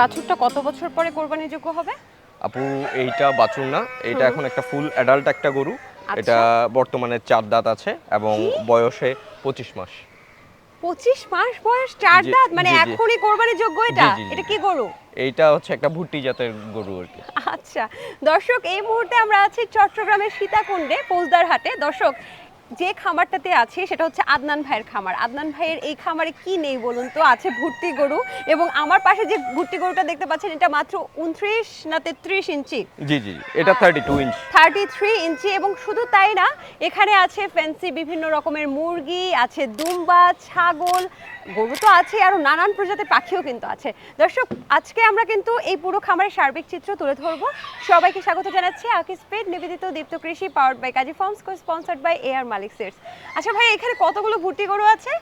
বাছুরটা কত বছর পরে কোরবানির যোগ্য হবে? আপু এইটা বাছুর না। এইটা এখন একটা ফুল অ্যাডাল্ট একটা গরু। আচ্ছা। এটা বর্তমানে চার দাঁত আছে এবং বয়সে পঁচিশ মাস। পঁচিশ মাস বয়স চার দাঁত? মানে। এখনই কোরবানির যোগ্য এটা। এটা কি গরু? এইটা হচ্ছে একটা ভুট্টি জাতের গরু আর কি। আচ্ছা। দর্শক এই মুহূর্তে আমরা আছি চট্টগ্রামের সীতাকুণ্ডে পোজদার হাটে দর্শক যে খামারটাতে আছে সেটা হচ্ছে আদনান ভাইয়ের খামার। আদনান ভাইয়ের এই খামারে কি নেই বলুন তো? আছে ভুট্টি গরু এবং আমার পাশে যে ভুট্টি গরুটা দেখতে পাচ্ছেন এটা মাত্র উনত্রিশ না তেত্রিশ ইঞ্চি। জি জি এটা thirty two inch thirty three ইঞ্চি এবং শুধু তাই না এখানে আছে ফ্যান্সি বিভিন্ন রকমের মুরগি আছে দুম্বা ছাগল গরু তো আছে আরও নানান প্রজাতির পাখিও কিন্তু আছে। দর্শক আজকে আমরা কিন্তু এই পুরো খামারের সার্বিক চিত্র তুলে ধরবো। সবাইকে স্বাগত জানাচ্ছি আকিস পেড নিবেদিত Deepto Krishi powered by Kazi farms cosponsored by A R Malik sets আচ্ছা ভাই এখানে কতগুলো ভুট্টি গরু আছে?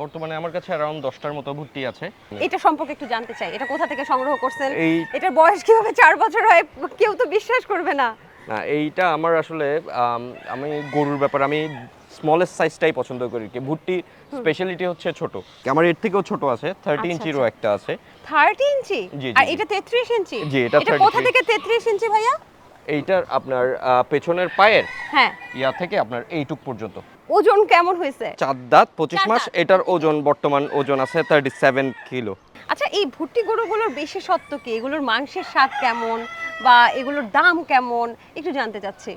বর্তমানে আমার কাছে অ্যারাউন্ড দশটার মতো ভুট্টি আছে। এটা সম্পর্কে একটু জানতে চাই। এটা কোথা থেকে সংগ্রহ করছেন? এটার বয়স কীভাবে চার বছর হয়? কেউ তো বিশ্বাস করবে না। না এইটা আমার আসলে আম, গরুর ব্যাপারে আমি স্মলেস্ট সাইজটাই পছন্দ করি। কি ভুট্টি স্পেশালিটি হচ্ছে ছোট। আমার এর থেকেও ছোট আছে থার্টি আচ্ছা, ইঞ্চিরও একটা আছে। থার্টি ইঞ্চি? জি, জি, আর এটা তেত্রিশ ইঞ্চি? জি, এটা 33 কোথা থেকে তেত্রিশ ইঞ্চি ভাইয়া? এইটার আপনার পেছনের পায়ের হ্যাঁ। ইয়া থেকে আপনার এইটুক পর্যন্ত। ওজন কেমন হয়েছে? চার দাঁত পঁচিশ মাস এটার ওজন বর্তমান ওজন আছে থার্টি সেভেন কিলো। আচ্ছা এই ভুট্টি গরুগুলোর বিশেষত্ব কি? এগুলোর মাংসের স্বাদ কেমন? বা এগুলোর দাম কেমন? একটু জানতে চাচ্ছি।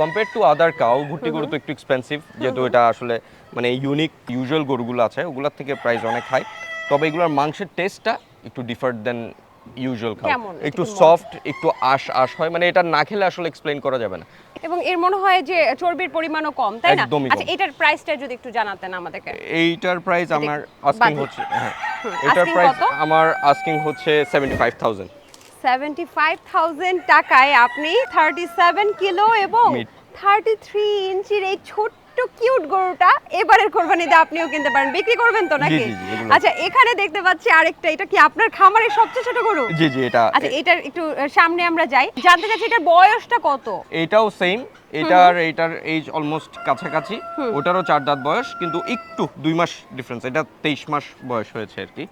কম্পেয়ার টু আদার কাউ ভুট্টি গরু তো একটু এক্সপেন্সিভ যেহেতু এটা আসলে মানে ইউনিক ইউজুয়াল গরুগুলো আছে ওগুলোর থেকে প্রাইস অনেক হাই তবে এগুলোর মাংসের টেস্টটা একটু ডিফারেন্ট দেন ইউজুয়াল খাও একটু সফট একটু আশ আশ হয় মানে এটা না খেলে আসলে এক্সপ্লেইন করা যাবে না। এবং এর মনে হয় যে চর্বির পরিমাণও কম তাই না? আচ্ছা এটার প্রাইসটা যদি একটু জানাতেন আমাদেরকে। এইটার প্রাইস আমার আস্কিং হচ্ছে হ্যাঁ। এটার প্রাইস আমার আস্কিং হচ্ছে seventy five thousand seventy five thousand টাকায় আপনি থার্টি সেভেন কিলো এবং Meat. থার্টি থ্রি ইঞ্চির এই ছোট্ট কিউট গরুটা এবারের কোরবানিতে আপনিও কিনতে পারেন। বিক্রি করবেন তো নাকি। আচ্ছা এখানে দেখতে পাচ্ছি আরেকটা। এটা কি আপনার খামারের সবচেয়ে ছোট গরু? জি জি এটা আচ্ছা এটার একটু সামনে আমরা যাই। জানতে চাচ্ছি এটার বয়সটা কত? এইটাও সেম এটার এইটার এইজ অলমোস্ট কাছাকাছি। ওটারও চার দাঁত বয়স কিন্তু একটু দুই মাস ডিফারেন্স এটা তেইশ মাস বয়স হয়েছে আর কি।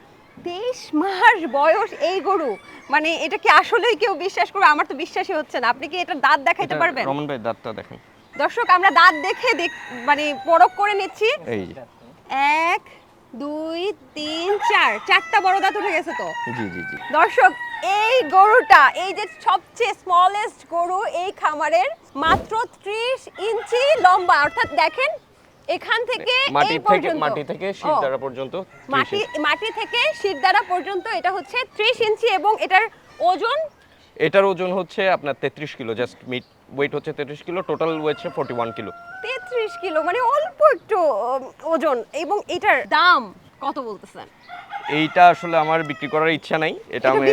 তেইশ মাস বয়স এই গরু? মানে এটা কি আসলেই কেউ বিশ্বাস করবে? আমার তো বিশ্বাসই হচ্ছে না। আপনি কি এটার দাঁত দেখাইতে পারবেন? রমন ভাই দাঁতটা দেখেন। দর্শক আমরা দাঁত দেখে মানে পরখ করে নিচ্ছি। এই। এক দুই তিন চার। চারটা বড় দাঁত উঠে গেছে তো? জি জি জি। দর্শক এই গরুটা এই যে সবচেয়ে স্মলেস্ট গরু এই খামারের মাত্র ত্রিশ ইঞ্চি লম্বা। অর্থাৎ দেখেন এখান থেকে মাটি থেকে পর্যন্ত। মাটি থেকে শিরদাঁড়া পর্যন্ত মাটি। মাটি থেকে শিরদাঁড়া পর্যন্ত এটা হচ্ছে ত্রিশ ইঞ্চি এবং এটার ওজন? এটার ওজন হচ্ছে আপনার তেত্রিশ কিলো জাস্ট মিট ওয়েট হচ্ছে তেত্রিশ kilo total weight forty one kilo. তেত্রিশ কিলো মানে অল্প একটু ওজন এবং এটার দাম কত বলতেছেন? এইটা আসলে আমার বিক্রি করার ইচ্ছা নাই এটা আমি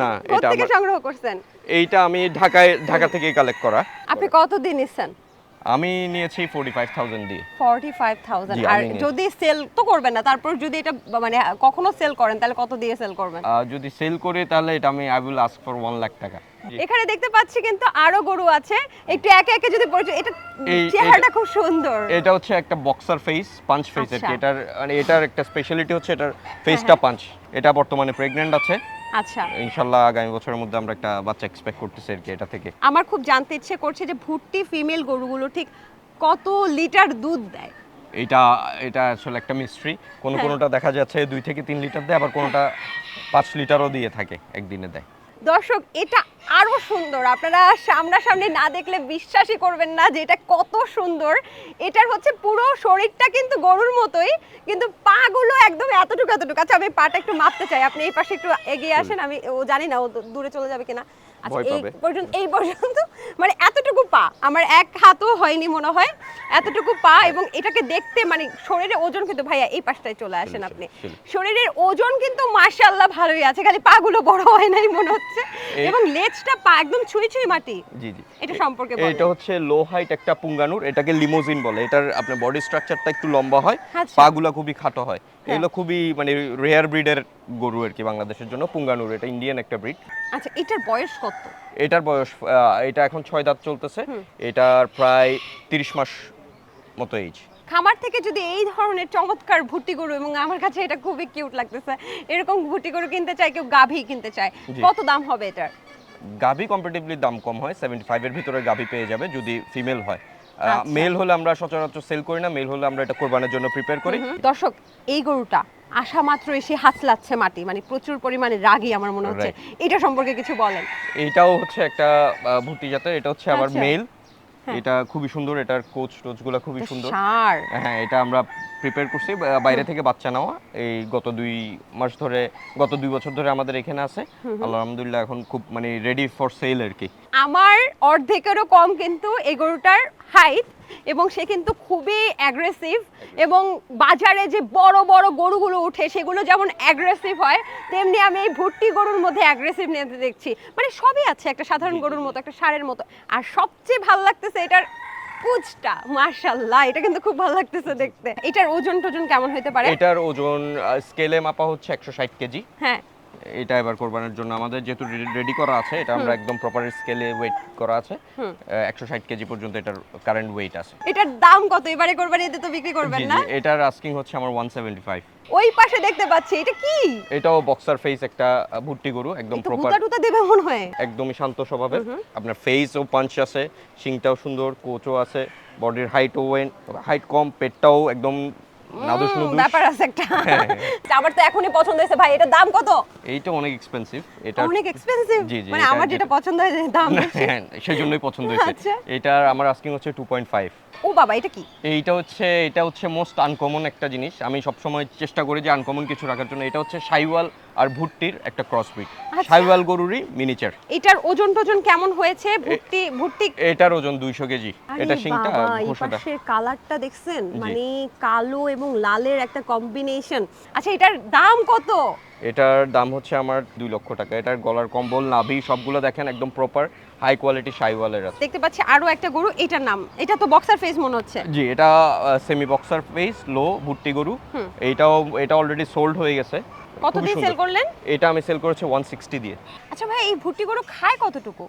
না? এটা আমার সংগ্রহ করছেন? এইটা আমি ঢাকায় ঢাকা থেকে কালেক্ট করা। আপনি কত দিন নিচ্ছেন? আমি নিয়েছি ফোর্টি ফাইভ থাউজেন্ড দিয়ে। ফর্টি ফাইভ থাউজেন্ড জি, আর যদি সেল তো করবেন না তারপর যদি এটা মানে কখনো সেল করেন তাহলে কত দিয়ে সেল করবেন? যদি সেল করি তাহলে এটা আমি I will ask for one lakh taka. এখানে দেখতে পাচ্ছি কিন্তু আরও গরু আছে। একটু একে একে যদি পরিচয় এটা চেহারাটা খুব সুন্দর। এটা হচ্ছে একটা বক্সার ফেস পাঞ্চ ফেস আর। এটার মানে এটার একটা স্পেশালিটি হচ্ছে এটার ফেসটা পাঞ্চ এটা বর্তমানে প্রেগন্যান্ট আছে। আচ্ছা। ইনশাল্লাহ আগামী বছরের মধ্যে আমরা একটা বাচ্চা এক্সপেক্ট করতেছি আর কি এটা থেকে। আমার খুব জানতে ইচ্ছে করছে যে ভুট্টি ফিমেল গরুগুলো ঠিক কত লিটার দুধ দেয়? এটা এটা আসলে একটা মিস্ট্রি কোনো হ্যাঁ। কোনোটা দেখা যাচ্ছে দুই থেকে তিন লিটার দেয় আবার কোনটা পাঁচ লিটারও দিয়ে থাকে একদিনে দেয়। দর্শক এটা আরও সুন্দর। আপনারা সামনাসামনি না দেখলে বিশ্বাসই করবেন না যে এটা কত সুন্দর। এটার হচ্ছে পুরো শরীরটা কিন্তু গরুর মতোই কিন্তু পাগুলো একদম এতটুকু এতটুকু। আচ্ছা আমি পাটা একটু মাপতে চাই। আপনি এই পাশে একটু এগিয়ে আসেন আমি ও জানি না ও দূরে চলে যাবে কিনা। আচ্ছা এই পর্যন্ত এই পর্যন্ত মানে এতটুকু পা আমার এক হাতও হয়নি মনে হয় এতটুকু পা এবং এটাকে দেখতে মানে শরীরে ওজন কিন্তু ভাইয়া এই পাশটায় চলে আসেন আপনি। শরীরের ওজন কিন্তু মাশাআল্লাহ ভালোই আছে খালি পাগুলো বড় হয় নাই মনে হচ্ছে। এবং লেজটা পা একদম ছুঁই ছুঁই মাটি। জি জি। এটা সম্পর্কে। এটা হচ্ছে লো হাইট একটা পুঙ্গানুর এটাকে লিমোজিন বলে। এটার আপনার বডি স্ট্রাকচারটা একটু লম্বা হয় আচ্ছা। পাগুলা খুবই খাটো হয়। হ্যাঁ। এগুলো খুবই মানে রেয়ার ব্রিডের গরু আর কি বাংলাদেশের জন্য পুঙ্গানুর। এটা ইন্ডিয়ান একটা ব্রিড আচ্ছা এটার বয়স কত? এটার বয়স এটা এখন ছয় দাঁত চলতেছে। এটার প্রায় তিরিশ মাস মতো এইজ খামার থেকে যদি এই ধরনের চমৎকার ভুট্টি গরু এবং আমার কাছে এটা খুবই কিউট লাগতেছে এরকম ভুট্টি গরু কিনতে চায় কেউ গাভী কিনতে চায়। কত দাম হবে এটার? গাভি কম্পারেটিভলি দাম কম হয় সেভেন্টি ফাইভের ভিতরে গাভি পেয়ে যাবে যদি ফিমেল হয়। আচ্ছা। মেল হলে আমরা সচরাচর সেল করি না মেল হলে আমরা এটা কোরবানের জন্য প্রিপেয়ার করি। দর্শক এই গরুটা আসা মাত্র এসে হাঁচলাচ্ছে মাটি মানে প্রচুর পরিমাণে রাগী আমার মনে হচ্ছে। এটা সম্পর্কে কিছু বলেন। এটাও হচ্ছে একটা ভুট্টি জাতের এটা হচ্ছে আবার আচ্ছা। মেল হ্যাঁ। এটা খুবই সুন্দর এটার কোচ টোচগুলো খুবই সুন্দর। হ্যাঁ এটা আমরা প্রিপেয়ার করছি বাইরে থেকে বাচ্চা নেওয়া। এই গত দুই মাস ধরে গত দুই বছর ধরে আমাদের এখানে আছে। আলহামদুলিল্লাহ এখন খুব মানে রেডি ফর সেল আর কি। আমার অর্ধেকেরও কম কিন্তু এই গরুটার হাইট এবং সে কিন্তু খুবই অ্যাগ্রেসিভ এবং বাজারে যে বড় বড় গরুগুলো উঠে সেগুলো যেমন অ্যাগ্রেসিভ হয় তেমনি আমি এই ভুট্টি গরুর মধ্যে অ্যাগ্রেসিভ নিতে দেখছি। মানে সবই আছে একটা সাধারণ গরুর মতো একটা সারের মতো। আর সবচেয়ে ভালো লাগতেছে এটার পুচটা মার্শাল্লাহ এটা কিন্তু খুব ভালো লাগতেছে দেখতে। এটার ওজন টোজন কেমন হতে পারে160 ওজন স্কেলে মাপা হচ্ছে একশো ষাট কেজি। হ্যাঁ। এটা এবার কোরবানের জন্য আমাদের যেহেতু রেডি করা আছে এটা আমরা একদম প্রপার স্কেলে ওয়েট করা আছে। একশো ষাট কেজি পর্যন্ত এটার কারেন্ট ওয়েট আছে। এটার দাম কত? এবারে কোরবানিতে তো বিক্রি করবেন না? এটার আস্কিং হচ্ছে আমার ওয়ান সেভেন্টি ফাইভ ওই পাশে দেখতে পাচ্ছি এটা কি? এটাও বক্সার ফেস একটা ভুট্টি গরু একদম প্রপার টুতা দেবে মনে হয়। একদমই শান্ত স্বভাবের। আপনার ফেস ও পাঞ্চ আছে শিংটাও সুন্দর কোচও আছে বডির হাইটও হাইট কম পেটটাও একদম নাদুস নুদুস ব্যাপার আছে একটা। হ্যাঁ, আমার তো এখনই পছন্দ হয়েছে ভাই এটার দাম কত? এইটা অনেক এক্সপেন্সিভ এটা অনেক এক্সপেন্সিভ জি, জি, মানে আমার যেটা যেটা- পছন্দ হয়েছে দাম হ্যাঁ সেই জন্যই পছন্দ হয়েছে। আচ্ছা। এটার আমার আস্কিং হচ্ছে টু পয়েন্ট ফাইভ ও বাবা এটা কি? এইটা হচ্ছে এটা হচ্ছে মোস্ট আনকমন একটা জিনিস। আমি সবসময় চেষ্টা করি যে আনকমন কিছু রাখার জন্য। এটা হচ্ছে সাইওয়াল আর ভুট্টির একটা ক্রসবিট আচ্ছা। সাইওয়াল গরুরই মিনিচার এটার ওজন টোজন কেমন হয়েছে? ভুট্টি ভুট্টি? এটার ওজন দুইশো কেজি। এটা ঘোষাটা। কালারটা দেখছেন? মানে কালো এবং লালের একটা কম্বিনেশন আচ্ছা এটার দাম কত? এটার দাম হচ্ছে আমার দুই লক্ষ টাকা। এটার গলার কম্বল নাভি সবগুলো দেখেন একদম প্রপার হাই কোয়ালিটি সাইওয়ালের আছে। দেখতে পাচ্ছি আরও একটা গরু এটার নাম। এটা তো বক্সার ফেস মনে হচ্ছে। জি এটা সেমি বক্সার ফেস লো ভুট্টি গরু। এটাও এটা অলরেডি সোল্ড হয়ে গেছে। কত দিয়ে সেল করলেন? এটা আমি সেল করেছি ওয়ান সিক্সটি দিয়ে। আচ্ছা ভাই এই ভুট্টি গরু খায় কতটুকু?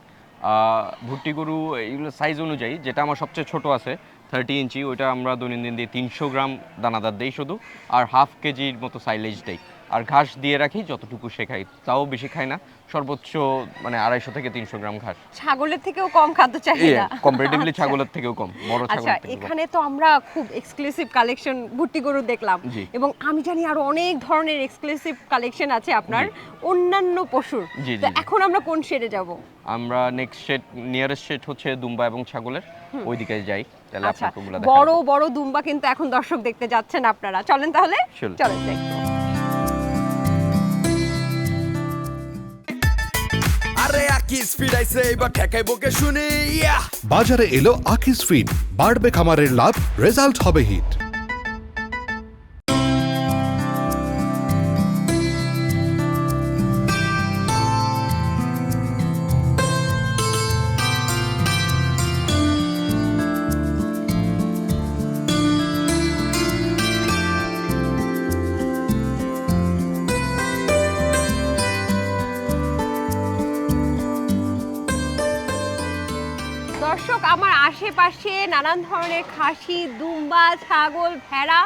ভুট্টি গরু এইগুলো সাইজ অনুযায়ী যেটা আমার সবচেয়ে ছোট আছে থার্টি ইঞ্চি ওইটা আমরা দৈনন্দিন দিই তিনশো গ্রাম দানাদার দেই শুধু আর হাফ কেজির মতো সাইলেজ দেই। আর ঘাস দিয়ে রাখি যতটুকু সে খাই তাও বেশি খাই না সর্বোচ্চ মানে আড়াইশো থেকে তিনশো গ্রাম ঘাস। ছাগলের থেকেও কম খাদ্য চাহিদা কম্পারেটিভলি। ছাগলের থেকেও কম বড় আচ্ছা কম। এখানে তো আমরা খুব এক্সক্লুসিভ কালেকশন ভুট্টি গরু দেখলাম। এবং আমি জানি আরও অনেক ধরনের এক্সক্লুসিভ কালেকশন আছে আপনার অন্যান্য পশুর। তো। এখন আমরা কোন শেডে যাব? আমরা নেক্সট শেড নিয়ারেস্ট শেড হচ্ছে দুম্বা এবং ছাগলের ওইদিকে যাই। তাহলে আপনি আপনাকে ওগুলো বড় বড় দুম্বা কিন্তু এখন দর্শক দেখতে যাচ্ছেন আপনারা। চলেন তাহলে চলেন। ইয়া! বাজারে এলো আকিস ফিড। বাড়বে খামারের লাভ রেজাল্ট হবে হিট। নানান ধরনের খাসি দুম্বা ছাগল ভেড়া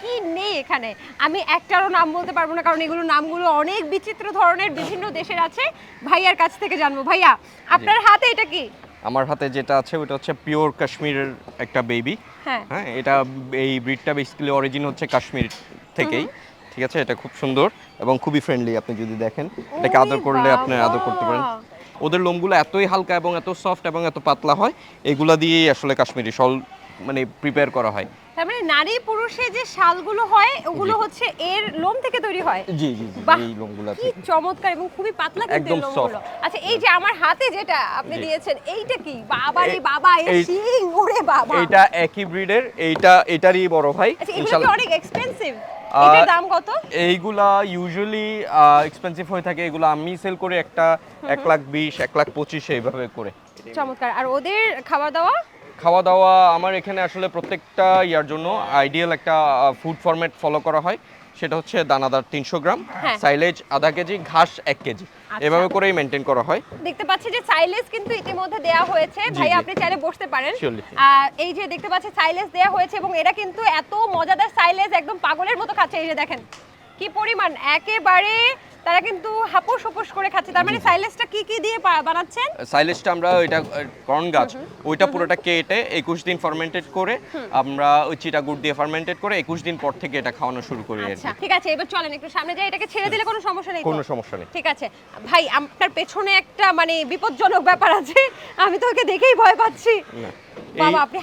কি নেই এখানে? আমি একটারও নাম বলতে পারব না কারণ এগুলো নামগুলো অনেক বিচিত্র ধরনের বিভিন্ন দেশের আছে। ভাইয়ার কাছ থেকে জানব। ভাইয়া আপনার হাতে এটা কি? আমার হাতে যেটা আছে ওটা হচ্ছে পিওর কাশ্মীরের একটা বেবি। হ্যাঁ। হ্যাঁ এটা এই ব্রিডটা বেসিক্যালি অরিজিন হচ্ছে কাশ্মীর থেকেই। ঠিক আছে এটা খুব সুন্দর এবং খুবই ফ্রেন্ডলি আপনি যদি দেখেন। এটাকে আদর করলে আপনি আদর করতে পারেন। ওদের লোমগুলো এতই হালকা এবং এত সফট এবং এত পাতলা হয় এগুলা দিয়েই আসলে কাশ্মীরি শল মানে প্রিপেয়ার করা হয়। তার মানে নারী পুরুষে যে শালগুলো হয় ওগুলো হচ্ছে এর লোম থেকে তৈরি হয়? জি জি জি এই লোমগুলো কি চমৎকার এবং খুবই পাতলা কিন্তু একদম লোমগুলো। আচ্ছা এই যে আমার হাতে যেটা আপনি দিয়েছেন এইটা কি? বাবা রে বাবা এই- শিং ওরে বাবা। এইটা একই ব্রিডের এইটা এটারই বড় ভাই আচ্ছা এগুলো কি অনেক এক্সপেন্সিভ এটার দাম কত? এইগুলা ইউজুয়ালি এক্সপেন্সিভ হয়ে থাকে। এগুলো আমি সেল করি একটা এক লাখ বিশ এক লাখ পঁচিশ এইভাবে করে। চমৎকার। আর ওদের খাওয়া দাওয়া খাওয়া দাওয়া আমার এখানে আসলে প্রত্যেকটা ইয়ার জন্য আইডিয়াল একটা ফুড ফরম্যাট ফলো করা হয়। সেটা হচ্ছে দানাদার তিনশো গ্রাম হ্যাঁ। সাইলেজ আধা কেজি ঘাস এক কেজি। এভাবে করেই মেইনটেইন করা হয়। দেখতে পাচ্ছি যে সাইলেস কিন্তু ইতিমধ্যে দেয়া হয়েছে। ভাই আপনি চাইলে বসতে পারেন। এই যে দেখতে পাচ্ছেন সাইলেস দেয়া হয়েছে এবং এরা কিন্তু এত মজাদার সাইলেস একদম পাগলের মতো খাচ্ছে। এই যে দেখেন। কি পরিমাণ? একেবারে তারা কিন্তু হাপুস হুপুস করে খাচ্ছে। তার মানে সাইলেসটা কি কি দিয়ে বানাচ্ছেন? সাইলেসটা আমরা ওইটা কর্ন গাছ। ওইটা পুরোটা কেটে একুশ দিন ফার্মেন্টেড করে আমরা ওই চিটা গুড় দিয়ে ফার্মেন্টেড করে একুশ দিন পর থেকে এটা খাওয়ানো শুরু করি আচ্ছা ঠিক আছে। এবার চলেন একটু সামনে যাই। এটাকে ছেড়ে দিলে কোনো সমস্যা নেই কোনো সমস্যা নেই। ঠিক আছে। ভাই আপনার পেছনে একটা মানে বিপজ্জনক ব্যাপার আছে। আমি তো ওকে দেখেই ভয় পাচ্ছি। বাবা আপনি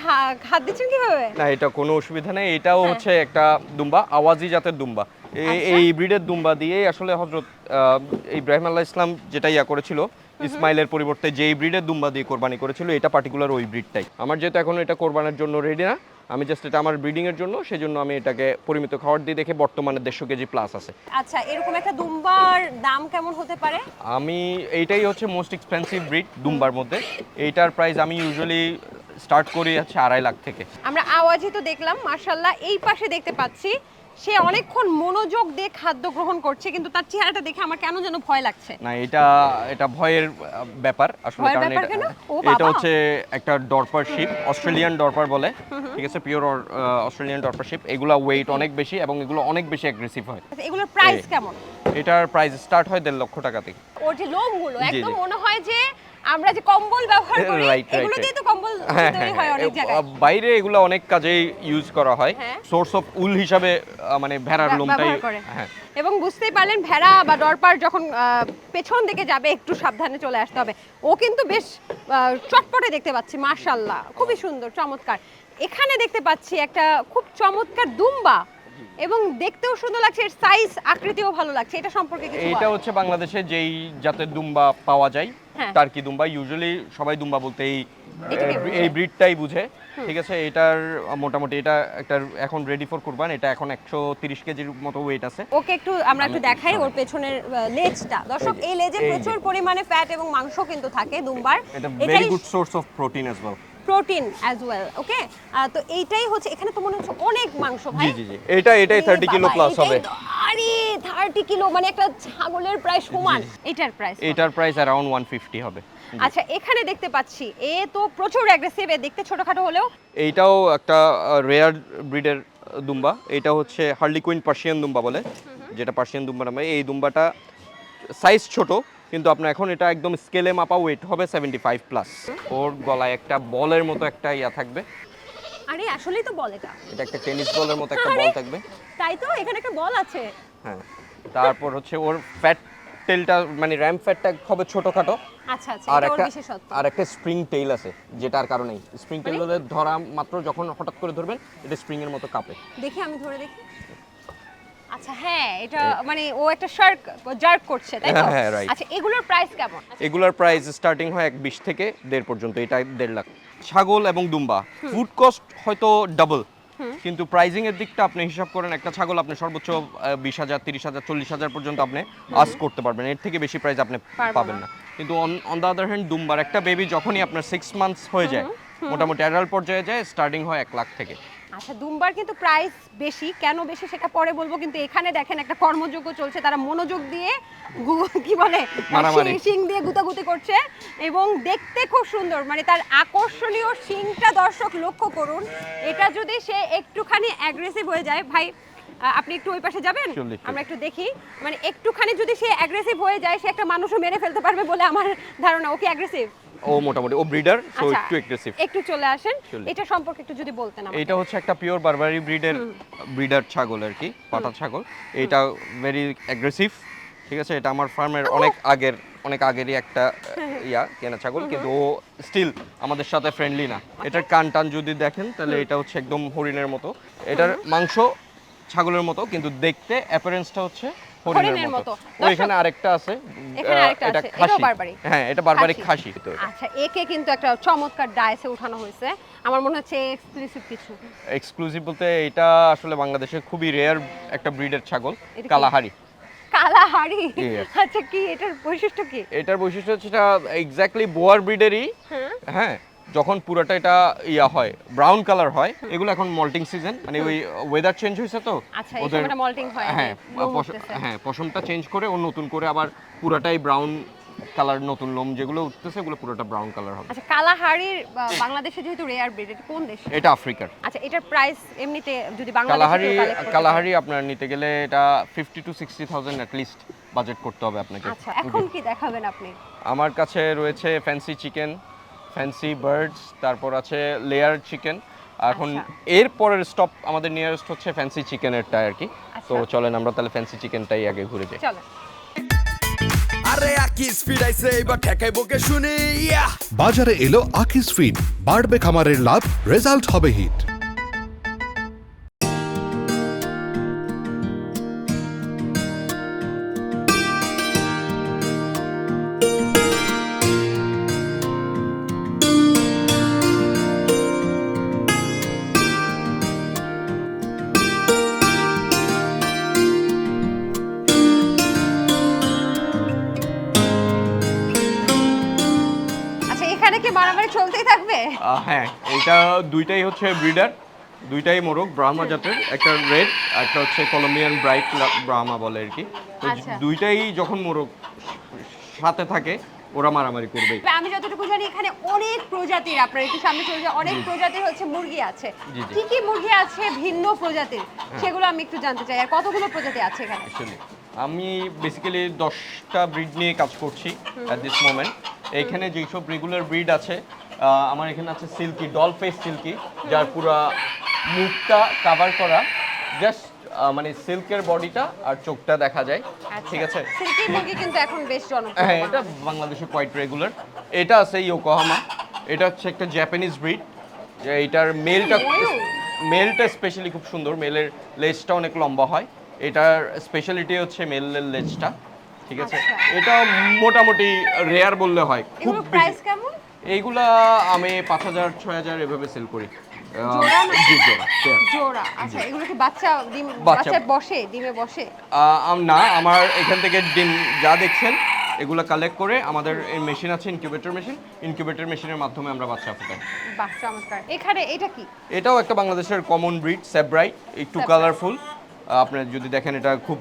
হাত দিচ্ছেন কীভাবে? না এটা কোনো অসুবিধা নেই। এটাও হচ্ছে একটা দুম্বা আওয়াজি জাতের দুম্বা। এই আচ্ছা। ব্রিডের দুম্বা দিয়েই আসলে হজরত ইব্রাহিম আল্লাহ ইসলাম যেটা ইয়া করেছিল ইসমাইলের পরিবর্তে যেই ব্রিডের দুম্বা দিয়ে কোরবানি করেছিল এটা পার্টিকুলার ওই ব্রিডটাই। আমার যেহেতু এখন এটা কোরবানের জন্য রেডি না আমি জাস্ট এটা আমার ব্রিডিং এর জন্য সেজন্য আমি এটাকে পরিমিত খাবার দিয়ে দেখে বর্তমানে দেড়শো কেজি প্লাস আছে। আচ্ছা এরকম একটা দুম্বার দাম কেমন হতে পারে? আমি এইটাই হচ্ছে মোস্ট এক্সপেন্সিভ ব্রিড দুম্বার মধ্যে। এইটার প্রাইস আমি ইউজুয়ালি স্টার্ট করি হচ্ছে আড়াই লাখ থেকে। আমরা আওয়াজই তো দেখলাম মার্শাল্লাহ এই পাশে দেখতে পাচ্ছি। সে অনেকক্ষণ মনোযোগ দিয়ে খাদ্য গ্রহণ করছে কিন্তু তার চেহারাটা দেখে আমার কেন যেন ভয় লাগছে। না এটা এটা ভয়ের ব্যাপার আসলে ভয়ের কারণ ব্যাপার এটা এটা হচ্ছে একটা ডরপার শিপ অস্ট্রেলিয়ান ডরপার বলে ঠিক আছে? Pure Australian dorper sheep. এগুলা ওয়েট অনেক বেশি এবং এগুলো অনেক বেশি অ্যাগ্রেসিভ হয়। আচ্ছা, এগুলোর প্রাইস এই। কেমন? এটার প্রাইস স্টার্ট হয় দেড় লক্ষ টাকা থেকে। ওর যে লোমগুলো জি, একদম জি। মনে হয় যে আমরা যে কম্বল ব্যবহার করি এগুলো দিয়ে তো কম্বল হ্যাঁ তৈরি হ্যাঁ হয়। অনেক হ্যাঁ জায়গায়। বাইরে এগুলো অনেক কাজেই ইউজ করা হয়। হ্যাঁ। সোর্স অফ উল হিসাবে মানে ভেড়ার লোমটাই হ্যাঁ। এবং বুঝতেই পারলেন ভেড়া বা ডরপার যখন পেছন দিকে যাবে একটু সাবধানে চলে আসতে হবে। ও কিন্তু বেশ চটপটে দেখতে পাচ্ছি মার্শাল্লাহ খুবই সুন্দর চমৎকার। এখানে দেখতে পাচ্ছি একটা খুব চমৎকার দুম্বা এবং দেখতেও সুন্দর লাগছে এর সাইজ আকৃতিও ভালো লাগছে এটা সম্পর্কে কিছু এটা হচ্ছে বাংলাদেশে যেই জাতের দুম্বা পাওয়া যায় হ্যাঁ। টার্কি দুম্বা? ইউজুয়ালি সবাই দুম্বা বলতে এই এই- ব্রিডটাই বুঝে ঠিক আছে? এটার মোটামুটি এটা একটা এখন রেডি ফর কুরবান এটা এখন একশো তিরিশ কেজির মতো ওয়েট আছে। ওকে একটু আমরা একটু দেখাই ওর পেছনের লেজটা দর্শক এই লেজে প্রচুর পরিমাণে ফ্যাট এবং মাংস কিন্তু থাকে দুম্বার। এটা very good source of protein as well protein as well okay তো এইটাই হচ্ছে এখানে তো মনে হচ্ছে অনেক মাংস ভাই। জি জি এটা এটাই আরে থার্টি কিলো প্লাস হবে। আরে থার্টি কিলো মানে একটা ছাগলের প্রায় সমান। এটার প্রাইস এটার প্রাইস ওয়ান ফিফটি হবে। আচ্ছা এখানে দেখতে পাচ্ছি এ তো প্রচুর অ্যাগ্রেসিভ এ দেখতে ছোটখাটো হলেও। এইটাও একটা রেয়ার ব্রিডের দুম্বা। এটা হচ্ছে হার্লি কুইন পার্সিয়ান দুম্বা বলে। যেটা পার্সিয়ান দুম্বা নামে। এই দুম্বাটা সাইজ ছোট কিন্তু আপনার এখন এটা একদম স্কেলে মাপা ওয়েট হবে সেভেন্টি ফাইভ প্লাস ওর গলায় একটা বলের মতো একটা ইয়া থাকবে। আরে আসলেই তো বল এটা। এটা একটা টেনিস বলের মতো একটা বল থাকবে। তাই তো এখানে একটা বল আছে। হ্যাঁ তারপর হচ্ছে ওর ফ্যাট টেলটা মানে র্যাম ফ্যাটটা হবে ছোটখাটো। আচ্ছা আচ্ছা আর একটা বিশেষত্ব। আর একটা স্প্রিং টেইল আছে যেটার কারণেই। স্প্রিং টেইল ধরা মাত্র যখন হঠাৎ করে ধরবেন এটা স্প্রিং এর মতো কাঁপে। দেখি আমি ধরে দেখি। আচ্ছা হ্যাঁ এটা মানে ও একটা শার্ক জার্ক করছে তাই তো? হ্যাঁ, হ্যাঁ, right. আচ্ছা এগুলোর প্রাইস কেমন? এগুলোর প্রাইস স্টার্টিং হয় এক বিশ থেকে দেড় পর্যন্ত এটা দেড় লাখ। ছাগল এবং দুম্বা। ফুড কস্ট হয়তো ডাবল কিন্তু প্রাইজিং এর দিকটা আপনি হিসাব করেন একটা ছাগল আপনি সর্বোচ্চ বিশ হাজার তিরিশ হাজার চল্লিশ হাজার পর্যন্ত আপনি আস করতে পারবেন এর থেকে বেশি প্রাইস আপনি পাবেন না। না। কিন্তু অন দ্য আদার হ্যান্ড দুম্বার একটা বেবি যখনই আপনার সিক্স মান্থস হয়ে যায় মোটামুটি অ্যাডাল্ট পর্যায়ে যায় স্টার্টিং হয় এক লাখ থেকে। আচ্ছা দুম্বার কিন্তু প্রাইস বেশি। কেন বেশি সেটা পরে বলব কিন্তু এখানে দেখেন একটা কর্মযোগ্য চলছে তারা মনোযোগ দিয়ে কি বলে শিং দিয়ে গুতাগুতি করছে এবং দেখতে খুব সুন্দর। মানে তার আকর্ষণীয় শিংটা দর্শক লক্ষ্য করুন। এটা যদি সে একটুখানি অ্যাগ্রেসিভ হয়ে যায় ভাই আপনি একটু ওই পাশে যাবেন? আমরা একটু দেখি। মানে একটুখানি যদি সে অ্যাগ্রেসিভ হয়ে যায় সে একটা মানুষও মেরে ফেলতে পারবে বলে আমার ধারণা। ওকে অ্যাগ্রেসিভ ও মোটামুটি ও ব্রিডার সো আচ্ছা একটু এগ্রেসিভ একটু চলে আসেন। এটা সম্পর্কে একটু যদি বলতেন আমাকে। এটা হচ্ছে একটা পিওর বারবারি ব্রিডের ব্রিডার ছাগল আর কি পাটা ছাগল। এটা ভেরি অ্যাগ্রেসিভ ঠিক আছে? এটা আমার ফার্মের অনেক আগের অনেক আগেরই একটা ইয়া কেনা ছাগল কিন্তু ও স্টিল আমাদের সাথে ফ্রেন্ডলি না। এটার কান টান যদি দেখেন তাহলে এটা হচ্ছে একদম হরিণের মতো। এটার মাংস ছাগলের মতো কিন্তু দেখতে অ্যাপারেন্সটা হচ্ছে হরিণের মতো। এখানে আরেকটা আছে এখানে আরেকটা এটা আছে, খাসি। বারবারি। হ্যাঁ এটা বারবারি খাসি। খাসি তো। আচ্ছা একে কিন্তু একটা চমৎকার ডাইসে উঠানো হয়েছে। আমার মনে হচ্ছে এক্সক্লুসিভ কিছু। এক্সক্লুসিভ বলতে এটা আসলে বাংলাদেশে খুবই রেয়ার একটা ব্রিডের ছাগল কালাহারি। কালাহারি? আচ্ছা কি? এটার বৈশিষ্ট্য কি? এটার বৈশিষ্ট্য হচ্ছে এটা এক্স্যাক্টলি বোয়ার ব্রিডেরই হ্যাঁ যখন পুরোটা এটা ইয়া হয় ব্রাউন কালার হয় এগুলো এখন মল্টিং সিজন মানে ওই ওয়েদার চেঞ্জ হয়েছে তো আচ্ছা, malting হয়, হ্যাঁ। হ্যাঁ পশমটা চেঞ্জ করে ও নতুন করে আবার পুরোটাই ব্রাউন কালার নতুন লোম যেগুলো উঠতেছে এগুলো পুরোটা ব্রাউন কালার হবে। আচ্ছা কালাহারির বাংলাদেশে যেহেতু রেয়ার ব্রিড এটা কোন দেশ? এটা আফ্রিকার। আচ্ছা এটার প্রাইস এমনিতে যদি বাংলাদেশে কালাহারি কালাহারি আপনার নিতে গেলে এটা fifty to sixty thousand least budget করতে হবে আপনাকে আচ্ছা এখন কি দেখাবেন আপনি? আমার কাছে রয়েছে ফ্যান্সি চিকেন ফ্যান্সি বার্ডস তারপর আছে লেয়ার চিকেন এখন আচ্ছা। এর পরের স্টপ আমাদের নিয়ারেস্ট হচ্ছে ফ্যান্সি চিকেনেরটা আর কি। তো আচ্ছা। চলেন আমরা তাহলে ফ্যান্সি চিকেনটাই আগে ঘুরে যাই। চলো। আরে আকিস ফিরাইছে এবার ঠেকাই বকে শুনি। ইয়া! বাজারে এলো আকিস ফিড। বাড়বে খামারের লাভ রেজাল্ট হবে হিট দুইটাই হচ্ছে ব্রিডার দুইটাই মোরগ ব্রাহ্মা জাতের একটা রেড একটা হচ্ছে কলম্বিয়ান ব্রাইট ব্রাহ্মা বলে আর কি। তো আচ্ছা। দুইটাই যখন মোরগ সাথে থাকে ওরা মারামারি করবে আমি যতটুকু জানি এখানে অনেক প্রজাতির আপনার একটু সামনে চলে যায় অনেক প্রজাতির হচ্ছে মুরগি আছে। কি কি মুরগি আছে ভিন্ন প্রজাতির? সেগুলো আমি একটু জানতে চাই আর কতগুলো প্রজাতি আছে এখানে? আমি বেসিক্যালি দশটা ব্রিড নিয়ে কাজ করছি অ্যাট দিস মোমেন্ট এইখানে যেসব রেগুলার ব্রিড আছে আমার এখানে আছে সিল্কি ডল ফেস সিল্কি যার পুরা মুখটা কাভার করা। জাস্ট মানে সিল্কের বডিটা আর চোখটা দেখা যায়। ঠিক আছে? সিল্কি মুরগি কিন্তু এখন বেশ জনপ্রিয়। হ্যাঁ এটা বাংলাদেশে কোয়াইট রেগুলার এটা আছে ইয়োকোহামা এটা হচ্ছে একটা জাপানিজ ব্রিড এটার মেলটা? মেলটা স্পেশালি খুব সুন্দর। মেলের লেজটা অনেক লম্বা হয়। এটার স্পেশালিটি হচ্ছে মেলের লেজটা। ঠিক আছে? আচ্ছা। এটা মোটামুটি রেয়ার বললে হয়। খুব প্রাইস কেমন? এইগুলা আমি পাঁচ হাজার ছয় হাজার এভাবে সেল করি। জোড়া। জোড়া আচ্ছা এগুলো কি বাচ্চা ডিম বাচ্চা। বাচ্চা বসে ডিমে বসে? না আমার এখান থেকে ডিম যা দেখছেন এগুলো কালেক্ট করে আমাদের এই মেশিন আছে ইনকিউবেটর মেশিন ইনকিউবেটর মেশিনের মাধ্যমে আমরা বাচ্চা ফুটাই। বাহ চমৎকার। এখানে এটা কি? এটাও একটা বাংলাদেশের কমন ব্রিড স্যাব্রাইট একটু কালারফুল আপনার যদি দেখেন এটা খুব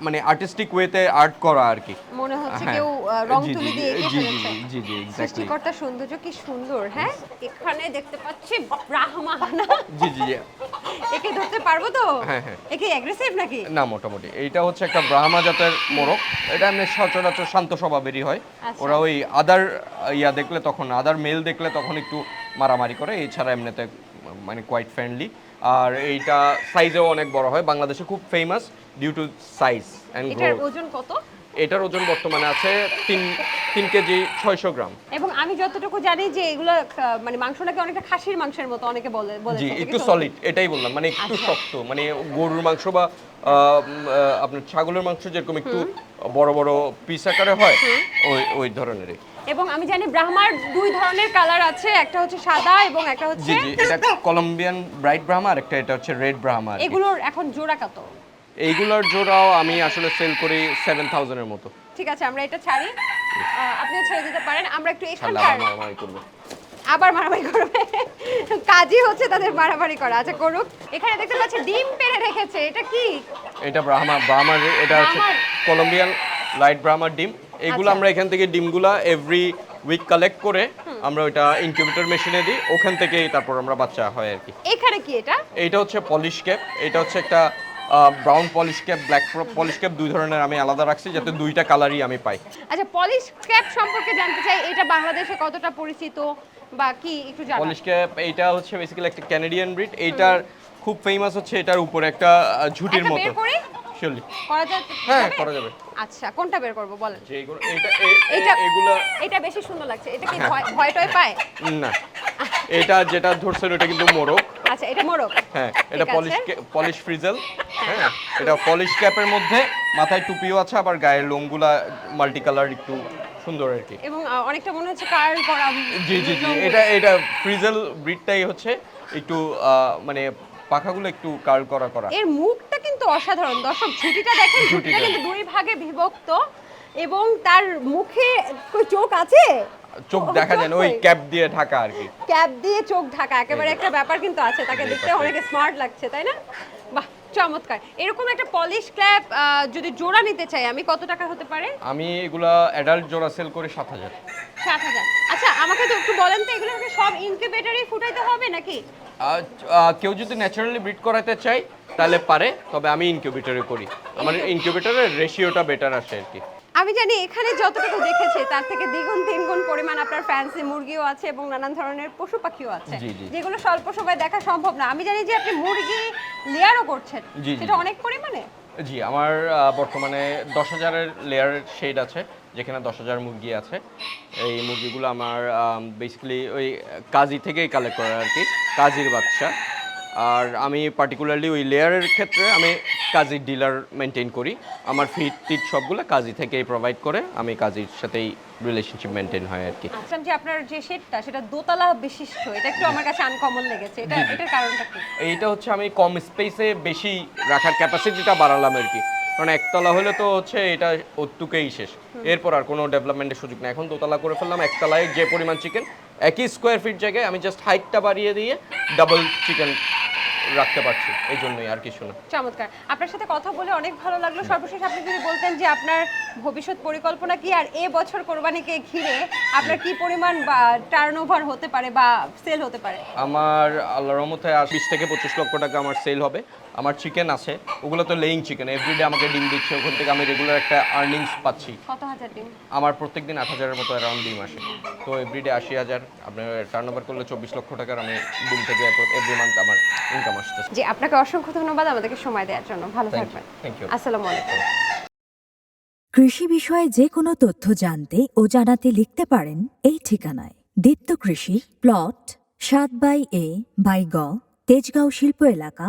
মানে আর্টিস্টিক ওয়েতে আর্ট করা আর কি। মনে হচ্ছে হ্যাঁ। কেউ রং তুলি দিয়ে এঁকে জি, জি, ফেলেছে জি, জি, জি, exactly. সৃষ্টিকর্তার সৌন্দর্য কি সুন্দর হ্যাঁ? এখানে দেখতে পাচ্ছি ব্রাহ্মানা জি জি জি। একে ধরতে পারব তো? হ্যাঁ, হ্যাঁ। একে অ্যাগ্রেসিভ নাকি? না মোটামুটি। এইটা হচ্ছে একটা ব্রাহ্মা জাতের মোরগ। এটা এমনি সচরাচর শান্ত স্বভাবেরই হয়। আচ্ছা। ওরা ওই আদার ইয়া দেখলে তখন আদার মেল দেখলে তখন একটু মারামারি করে। এছাড়া এমনিতে মানে কোয়াইট ফ্রেন্ডলি আর এইটা সাইজেও অনেক বড় হয়। বাংলাদেশে খুব famous due to size and এটার ওজন কত? এটার ওজন বর্তমানে আছে তিন তিন কেজি ছয়শো গ্রাম। এবং আমি যতটুকু জানি যে এগুলো মানে মাংস নাকি অনেকটা খাসির মাংসের মতো অনেকে বলে জি একটু সলিড এটাই বললাম মানে একটু আচ্ছা। শক্ত মানে গরুর মাংস বা আপনার ছাগলের মাংস যেরকম একটু বড় বড় পিস আকারে হয় ওই ওই ধরনেরই। এবং আমি জানি ব্রাহ্মার দুই ধরনের কালার আছে একটা হচ্ছে সাদা এবং একটা হচ্ছে জি জি এটা কলম্বিয়ান ব্রাইট ব্রাহ্মা আর একটা এটা হচ্ছে রেড ব্রাহ্মা এগুলোর এখন জোড়া কত? এইগুলোর জোড়াও আমি আসলে সেল করি সেভেন থাউজেন্ডের মতো। ঠিক আছে আমরা এটা ছাড়ি। আপনি ছেড়ে দিতে পারেন আমরা একটু এখানকার আবার মারামারি করব। আবার মারামারি করবে। কাজই হচ্ছে তাদের মারামারি করা আচ্ছা করুক। এখানে দেখতে পাচ্ছি ডিম পেড়ে রেখেছে এটা কি? এটা ব্রাহ্মা ব্রাহ্মার এটা হচ্ছে কলম্বিয়ান লাইট ব্রাহ্মার ডিম। এগুলো আচ্ছা। আমরা এখান থেকে ডিমগুলা এভরি উইক কালেক্ট করে আমরা ওইটা ইনকিউবেটর মেশিনে দিই। ওখান থেকেই তারপর আমরা বাচ্চা হয় আর কি। এখানে কি এটা? এইটা হচ্ছে পলিশ ক্যাপ এটা হচ্ছে একটা brown Polish cap black Polish cap দুই ধরনের আমি আলাদা রাখছি যাতে দুইটা কালারই আমি পাই। আচ্ছা পলিশ ক্যাপ সম্পর্কে জানতে চাই এটা বাংলাদেশে কতটা পরিচিত বা কি একটু জানা পলিশ ক্যাপ এইটা হচ্ছে বেসিক্যালি একটা ক্যানাডিয়ান ব্রিড এইটার খুব ফেমাস হচ্ছে এটার উপরে একটা ঝুটির মতো। শিওরলি। করা যায় হ্যাঁ করা যাবে। আচ্ছা কোনটা বের করব বলেন? যে এইগুলো এইটা এ- এ- এটা এগুলা এটা বেশি সুন্দর লাগছে। এটা কি ভয় টয় পায়? না। এটা যেটা ধরছেন ওটা কিন্তু মোরগ। আচ্ছা এটা মোরগ। হ্যাঁ এটা। Polish Polish frizzle. হ্যাঁ এটা পলিশ ক্যাপের মধ্যে মাথায় টুপিও আছে আবার গায়ের লোমগুলা মাল্টি কালার একটু সুন্দর আর কি। এবং অনেকটা মনে হচ্ছে কার্ল করা জি জি জি এটা এটা ফ্রিজেল ব্রিডটাই হচ্ছে একটু মানে পাখাগুলো একটু কার্ল করা করা। এর মুখটা কিন্তু অসাধারণ। দর্শক ঝুটিটা দেখেন ঝুটিটা। কিন্তু দুই ভাগে বিভক্ত এবং তার মুখে চোখ আছে? চোখ দেখা যায় ওই? ক্যাপ দিয়ে ঢাকা আর কি। ক্যাপ দিয়ে চোখ ঢাকা একেবারে একটা ব্যাপার কিন্তু আছে তাকে দেখতে অনেক স্মার্ট লাগছে তাই না? বাহ চমৎকার। এরকম একটা পলিশ ক্ল্যাপ যদি জোড়া নিতে চাই আমি কত টাকা হতে পারে? আমি এগুলা অ্যাডাল্ট জোড়া সেল করে সাত হাজার। ষাট হাজার। আচ্ছা আমাকে তো একটু বলেন তো এগুলোকে সব ইনকিউবেটরই ফুটাইতে হবে নাকি? কেউ যদি ন্যাচারালি ব্রিড করাতে চাই তাহলে পারে তবে আমি ইনকিউবেটরে করি। আমার ইনকিউবেটরের রেশিওটা বেটার আসে আর কি। আমি জানি এখানে যতটুকু দেখেছি তার থেকে দ্বিগুণ তিনগুণ পরিমাণ আপনার ফ্যান্সি মুরগিও আছে এবং নানান ধরনের পশু পাখিও আছে। যেগুলো স্বল্প সময় দেখা সম্ভব না। আমি জানি যে আপনি মুরগি লেয়ারও করছেন। সেটা অনেক পরিমাণে? জি আমার বর্তমানে দশ হাজারের লেয়ার শেড আছে। যেখানে দশ হাজার মুরগি আছে। এই মুরগিগুলো আমার বেসিক্যালি ওই কাজী থেকেই কালেক্ট করা আর কি কাজীর বাচ্চা। আর আমি পার্টিকুলারলি ওই লেয়ারের ক্ষেত্রে আমি কাজীর ডিলার মেনটেন করি। আমার ফিট টিট সবগুলো কাজী থেকেই প্রোভাইড করে আমি কাজীর সাথেই রিলেশনশিপ মেনটেন হয় আর কি। আচ্ছা যে আপনার যে শেডটা সেটা দোতলা বিশিষ্ট এটা একটু আমার কাছে আনকমন লেগেছে। এটা এটার কারণটা কি? এইটা হচ্ছে আমি কম স্পেসে বেশি রাখার ক্যাপাসিটিটা বাড়ালাম আর কি। কারণ একতলা হলে তো হচ্ছে এটা ওটুকেই শেষ। এরপর আর কোনো ডেভেলপমেন্টের সুযোগ নেই। এখন দোতলা করে ফেললাম একতলায় যে পরিমাণ চিকেন একই স্কোয়ার ফিট জায়গায় আমি জাস্ট হাইটটা বাড়িয়ে দিয়ে ডাবল চিকেন রাখতে পারছি। এই জন্যই আর কিছু না। চমৎকার। আপনার সাথে কথা বলে অনেক ভালো লাগল। সর্বশেষ আপনি যদি বলতেন যে আপনার ভবিষ্যৎ পরিকল্পনা কি আর এ বছর কোরবানিকে ঘিরে আপনার কি পরিমাণ বা টার্ন হতে পারে বা সেল হতে পারে? আমার আল্লাহর রহমতে বিশ থেকে পঁচিশ লক্ষ টাকা আমার সেল হবে। আমার চিকেন আছে। ওগুলো তো লেইং চিকেন এভরিডে আমাকে ডিম দিচ্ছে ওখান থেকে আমি রেগুলার একটা আর্নিংস পাচ্ছি। কত হাজার ডিম? আমার প্রত্যেকদিন আট হাজারের মতো অ্যারাউন্ড ডিম আসে। তো এভরিডে আশি হাজার আপনার টার্ন ওভার করলে চব্বিশ লক্ষ টাকার আমি ডিম থেকে এভরি মান্থ আমার ইনকাম আসতেছে। জি আপনাকে অসংখ্য ধন্যবাদ আমাদেরকে সময় দেওয়ার জন্য। ভালো থ্যাংক ইউ থাকবেন। থ্যাংক ইউ আসসালামু আলাইকুম। কৃষি বিষয়ে যে কোনো তথ্য জানতে ও জানাতে লিখতে পারেন এই ঠিকানায়। দীপ্ত কৃষি প্লট সাত বাই এ বাই গ তেজগাঁও শিল্প এলাকা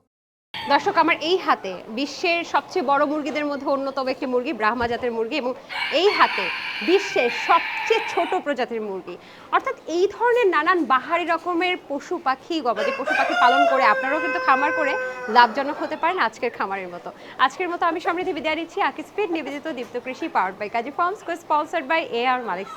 দর্শক, আমার এই হাতে বিশ্বের সবচেয়ে বড় মুরগিদের মধ্যে অন্যতম একটি মুরগি, ব্রাহ্মা জাতের মুরগি এবং এই হাতে বিশ্বের সবচেয়ে ছোট প্রজাতির মুরগি। অর্থাৎ এই ধরনের নানান বাহারি রকমের পশু পাখি, গবাদি পশু পাখি পালন করে আপনারাও কিন্তু খামার করে লাভজনক হতে পারেন আজকের খামারের মতো। আজকের মতো আমি সমৃদ্ধি বিদায় নিচ্ছি। আকিস ফিড নিবেদিত Deepto Krishi power by Kazi farms sponsored by A R Malik